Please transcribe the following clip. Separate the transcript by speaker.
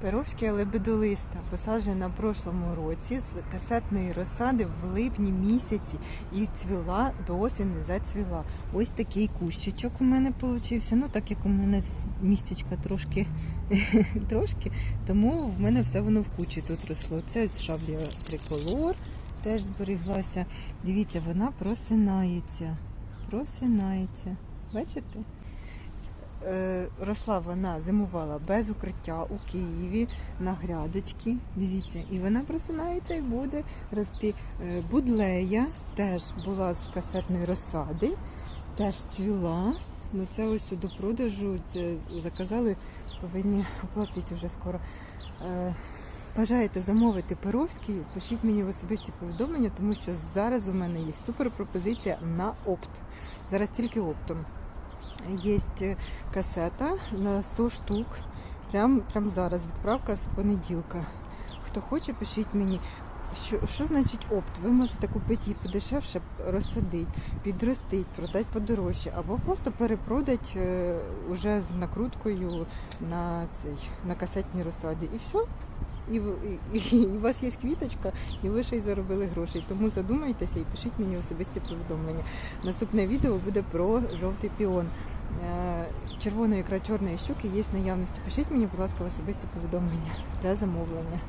Speaker 1: Перовське лебедолиста посаджена в прошлому році з касетної розсади в липні місяці і цвіла до осені зацвіла. Ось такий кущичок у мене получився. Ну так як у мене містечка трошки, трошки, тому в мене все воно в кучі тут росло. Це ось шаблія триколор теж зберіглася. Дивіться, вона просинається. Просинається. Бачите? Е, росла вона, зимувала без укриття у Києві на грядочці. Дивіться, і вона просинається і буде рости. Е, Будлея теж була з касетної розсади, теж цвіла. Ну це ось до продажу заказали, повинні оплатити вже скоро. Е, Бажаєте замовити Перовський, пишіть мені в особисті повідомлення, тому що зараз у мене є супер пропозиція на опт. Зараз тільки оптом. Є касета на 100 штук. Прям, прям зараз відправка з понеділка. Хто хоче, пишіть мені. Що, що значить опт? Ви можете купити її подешевше, розсадити, підростити, продати подорожче, або просто перепродати е, уже з накруткою на цей на касетній розсаді. І все. І, і, і, і у вас є квіточка, і ви ще й заробили грошей. Тому задумайтеся і пишіть мені особисті повідомлення. Наступне відео буде про жовтий піон. Е, Червоної ікра чорної щуки є наявності. Пишіть мені, будь ласка, в особисті повідомлення для замовлення.